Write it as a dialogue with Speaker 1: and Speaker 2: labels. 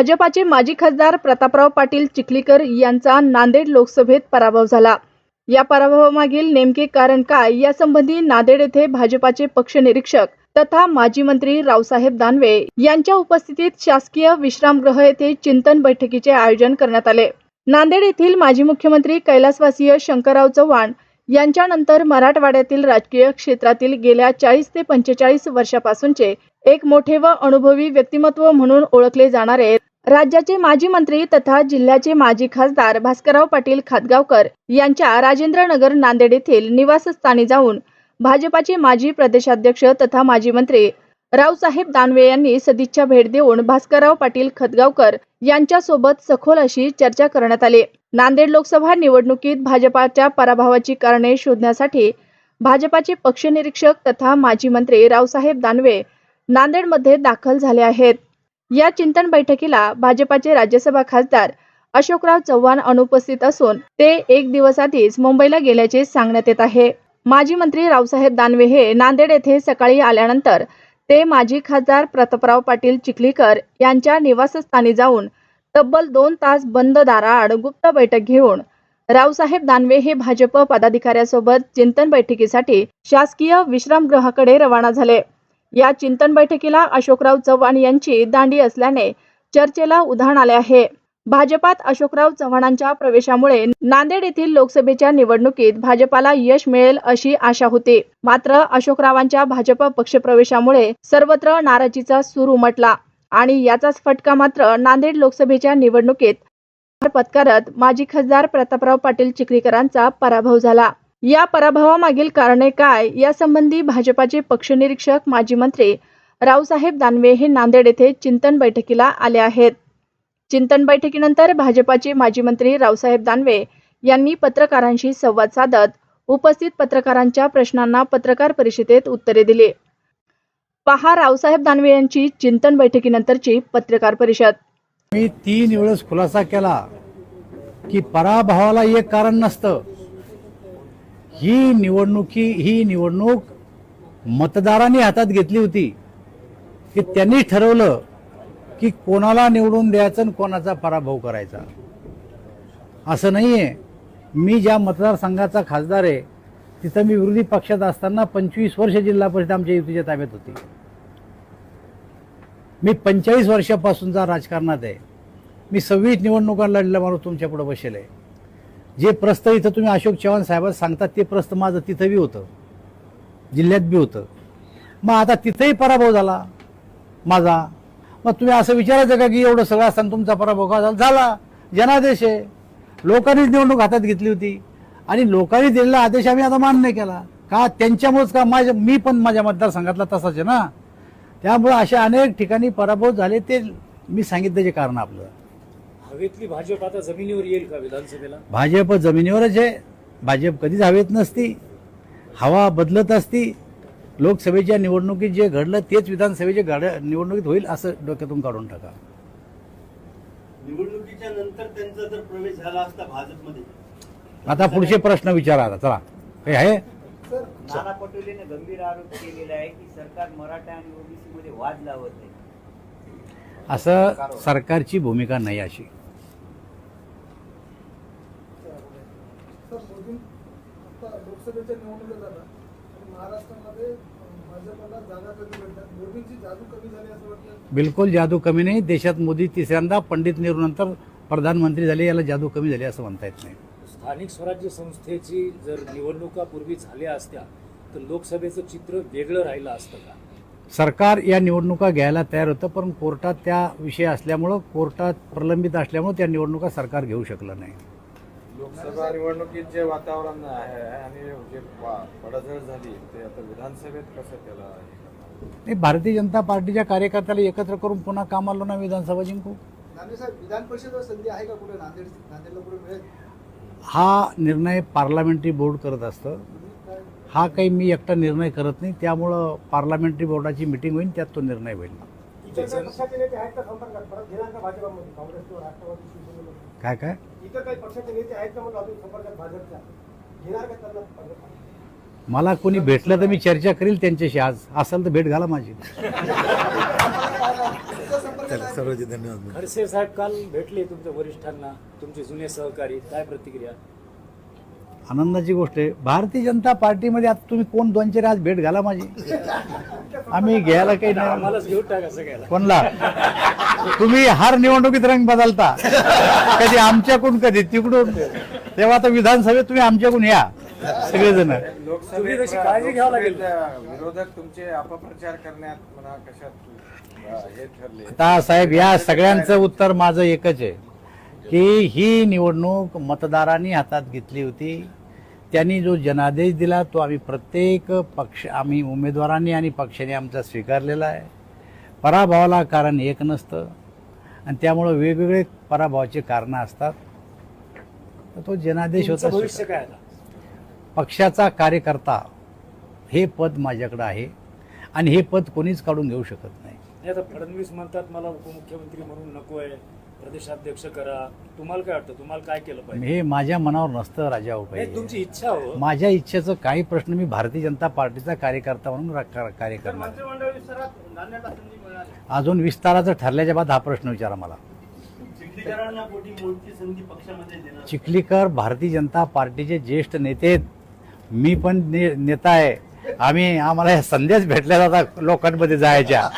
Speaker 1: भाजपाचे माजी खासदार प्रतापराव पाटील चिखलीकर यांचा नांदेड लोकसभेत पराभव झाला. या पराभवामागील नेमके कारण काय यासंबंधी नांदेड येथे भाजपाचे पक्ष निरीक्षक तथा माजी मंत्री रावसाहेब दानवे यांच्या उपस्थितीत शासकीय विश्रामगृह येथे चिंतन बैठकीचे आयोजन करण्यात आले. नांदेड येथील माजी मुख्यमंत्री कैलासवासीय शंकरराव चव्हाण यांच्यानंतर मराठवाड्यातील राजकीय क्षेत्रातील गेल्या चाळीस ते पंचेचाळीस वर्षापासूनचे एक मोठे व अनुभवी व्यक्तिमत्व म्हणून ओळखले जाणारे राज्याचे माजी मंत्री तथा जिल्ह्याचे माजी खासदार भास्करराव पाटील खातगावकर यांच्या राजेंद्रनगर नांदेड येथील निवासस्थानी जाऊन भाजपाचे माजी प्रदेशाध्यक्ष तथा माजी मंत्री रावसाहेब दानवे यांनी सदिच्छा भेट देऊन भास्करराव पाटील खतगावकर यांच्यासोबत सखोल अशी चर्चा करण्यात आली. नांदेड लोकसभा निवडणुकीत भाजपाच्या पराभवाची कारणे शोधण्यासाठी भाजपाचे पक्ष निरीक्षक तथा माजी मंत्री रावसाहेब दानवे नांदेडमध्ये दाखल झाले आहेत. या चिंतन बैठकीला भाजपाचे राज्यसभा खासदार अशोकराव चव्हाण अनुपस्थित असून ते एक दिवस आधीच मुंबईला गेल्याचे सांगण्यात येत आहे. माजी मंत्री रावसाहेब दानवे हे नांदेड येथे सकाळी आल्यानंतर ते माजी खासदार प्रतापराव पाटील चिखलीकर यांच्या निवासस्थानी जाऊन तब्बल दोन तास बंद दाराआड गुप्त बैठक घेऊन रावसाहेब दानवे हे भाजप पदाधिकाऱ्यासोबत चिंतन बैठकीसाठी शासकीय विश्रामगृहाकडे रवाना झाले. या चिंतन बैठकीला अशोकराव चव्हाण यांची दांडी असल्याने चर्चेला उधाण आले आहे. भाजपात अशोकराव चव्हाणांच्या प्रवेशामुळे नांदेड येथील लोकसभेच्या निवडणुकीत भाजपाला यश मिळेल अशी आशा होती. मात्र अशोकरावांच्या भाजप पक्षप्रवेशामुळे सर्वत्र नाराजीचा सूर उमटला आणि याचाच फटका मात्र नांदेड लोकसभेच्या निवडणुकीत पत्कारत माजी खासदार प्रतापराव पाटील चिखलीकरांचा पराभव झाला. या पराभवामागील कारणे काय? यासंबंधी भाजपाचे पक्षनिरीक्षक माजी मंत्री रावसाहेब दानवे हे नांदेड येथे चिंतन बैठकीला आले आहेत. चिंतन बैठकीनंतर भाजपाचे माजी मंत्री रावसाहेब दानवे यांनी पत्रकारांशी संवाद साधत उपस्थित पत्रकारांच्या प्रश्नांना पत्रकार परिषदेत उत्तरे दिली. पहा रावसाहेब दानवे यांची चिंतन बैठकीनंतरची पत्रकार परिषद.
Speaker 2: मी तीन वेळेस खुलासा केला की पराभवाला एक कारण नसतं. ही निवडणुकी ही निवडणूक मतदारांनी हातात घेतली होती. की त्यांनी ठरवलं की कोणाला निवडून द्यायचं आणि कोणाचा पराभव करायचा. असं नाही आहे मी ज्या मतदारसंघाचा खासदार आहे तिथं मी विरोधी पक्षात असताना पंचवीस वर्ष जिल्हा परिषद आमच्या युतीच्या ताब्यात होती. मी पंचेचाळीस वर्षापासूनचा राजकारणात आहे. मी सव्वीस निवडणुका लढल्या माणूस तुमच्यापुढे बसेल आहे. जे प्रस्त इथं तुम्ही अशोक चव्हाण साहेब सांगतात ते प्रस्त माझं तिथं बी होतं. जिल्ह्यात बी होतं. मग आता तिथंही पराभव झाला माझा. मग तुम्ही असं विचारायचं का की एवढं सगळं असताना तुमचा पराभव का झाला? झाला. जनादेश आहे. लोकांनीच निवडणूक हातात घेतली होती. आणि लोकांनी दिलेला आदेश आम्ही आता मान्य केला. का त्यांच्यामुळेच का माझ्या मी पण माझ्या मतदारसंघातला तसाच आहे ना. त्यामुळे असे अनेक ठिकाणी पराभव झाले ते मी सांगितल्याचे कारण आपलं.
Speaker 3: हवेतली भाजप आता जमिनीवर येईल का विधानसभेला?
Speaker 2: भाजप जमिनीवरच आहे. भाजप कधीच हवेत नसती. हवा बदलत असती. लोकसभेच्या निवडणुकीत जे घडलं तेच विधानसभेच्या गाड्या निवडणुकीत होईल असं डोक्यातून काढून टाका.
Speaker 4: निवडणुकीच्या नंतर त्यांचा जर प्रवेश झाला असता भाजपमध्ये?
Speaker 2: आता पुढचे प्रश्न विचारा आता चला. काही आहे?
Speaker 5: नाना पटोलेने गंभीर आरोप केलेला आहे की सरकार मराठा आणि ओबीसी मध्ये वाद लावत आहे.
Speaker 2: असं सरकारची भूमिका नाही अशी.
Speaker 6: तर मोदी आता लोकसभेच्या निवडणुका झाल्या आणि महाराष्ट्रामध्ये भाजपला जागा कमी भेटतात. मोदींची जादू कमी झाली असं वाटतं
Speaker 2: बिलकुल जादू कमी नाही. देशात मोदी तिसऱ्यांदा पंडित नेहरूनंतर प्रधानमंत्री झाले याला जादू कमी झाली असं म्हणता येत नाही.
Speaker 3: स्थानिक स्वराज्य संस्थेची जर निवडणुका पूर्वी झाल्या असत्या तर लोकसभेचं चित्र वेगळं राहिलं असतं का?
Speaker 2: सरकार या निवडणुका घ्यायला तयार होतं पण कोर्टात त्या विषय असल्यामुळं कोर्टात प्रलंबित असल्यामुळं त्या निवडणुका सरकार घेऊ शकलं नाही.
Speaker 7: लोकसभा निवडणुकीत जे वातावरण आहे आणि जे पडझड झाली ते आता विधानसभेत कसं त्याला करणार?
Speaker 2: नाही भारतीय जनता पार्टीच्या कार्यकर्त्याला एकत्र करून पुन्हा कामाला ना विधानसभा जिंकू?
Speaker 6: विधान परिषदेवर संधी आहे का कुठे? नांदेड नांदेडला कुठे मिळेल?
Speaker 2: हा निर्णय पार्लमेंटरी बोर्ड करत असतं. हा काही मी एकटा निर्णय करत नाही. त्यामुळं पार्लमेंटरी बोर्डाची मिटिंग होईल त्यात तो निर्णय होईल. काय काय?
Speaker 6: इतर काही पक्षाचे नेते आहेत का मग अजून संपर्कात भाजपच्या? घेणार का त्यांना भाजप?
Speaker 2: मला कोणी भेटलं तर मी चर्चा करील त्यांच्याशी. आज असेल तर भेट घाला माझी.
Speaker 8: सर्वचे धन्यवाद.
Speaker 3: खडसे साहेब काल भेटले तुमच्या वरिष्ठांना तुमचे जुने सहकारी. काय प्रतिक्रिया?
Speaker 2: आनंदाची गोष्ट आहे. भारतीय जनता पार्टीमध्ये आता तुम्ही कोण दोन चार आज भेट घाला माझी? आम्ही घ्यायला काही नाही. कोणला? तुम्ही हर निवडणुकीत रंग बदलता. कधी आमच्याकडून कधी तिकडून. तेव्हा आता विधानसभेत तुम्ही आमच्याकडून या सगळेजण.
Speaker 3: काळजी घ्यावं लागेल.
Speaker 7: विरोधक तुमचे अपप्रचार करण्यात म्हणा कशात हे
Speaker 2: आता साहेब या सगळ्यांचं उत्तर माझं एकच आहे की ही निवडणूक मतदारांनी हातात घेतली होती. त्यांनी जो जनादेश दिला तो आम्ही प्रत्येक पक्ष आम्ही उमेदवारांनी आणि पक्षाने आमचा स्वीकारलेला आहे. पराभवाला कारण एक नसतं. आणि त्यामुळं वेगवेगळे पराभवाचे कारणं असतात. तर तो जनादेश होता पक्षाचा कार्यकर्ता हे पद माझ्याकडं आहे आणि हे पद कोणीच काढून घेऊ शकत
Speaker 3: नाही. आता फडणवीस म्हणतात मला उपमुख्यमंत्री म्हणून नकोय प्रदेशाध्यक्ष करा. तुम्हाला काय वाटतं? तुम्हाला काय केलं पाहिजे?
Speaker 2: हे माझ्या मनावर नसतं राजा
Speaker 3: नाही, तुमची
Speaker 2: उपाय
Speaker 3: इच्छा हो.
Speaker 2: माझ्या इच्छेचं काही प्रश्न मी भारतीय जनता पार्टीचा कार्यकर्ता म्हणून रा- का- कार्य
Speaker 4: तर
Speaker 2: करणार
Speaker 4: मंत्रिमंडळ विस्तारात नांदेडला संधी मिळाली.
Speaker 2: अजून विस्ताराचं ठरल्याच्या बाद हा प्रश्न विचारा मला.
Speaker 4: चिखलीकरांना मोठी मोठी संधी पक्षामध्ये देणार.
Speaker 2: चिखलीकर भारतीय जनता पार्टीचे ज्येष्ठ नेते आहेत. मी पण ने- नेता आहे. आम्ही आम्हाला ह्या संध्याच भेटल्या जातात लोकांमध्ये जायच्या.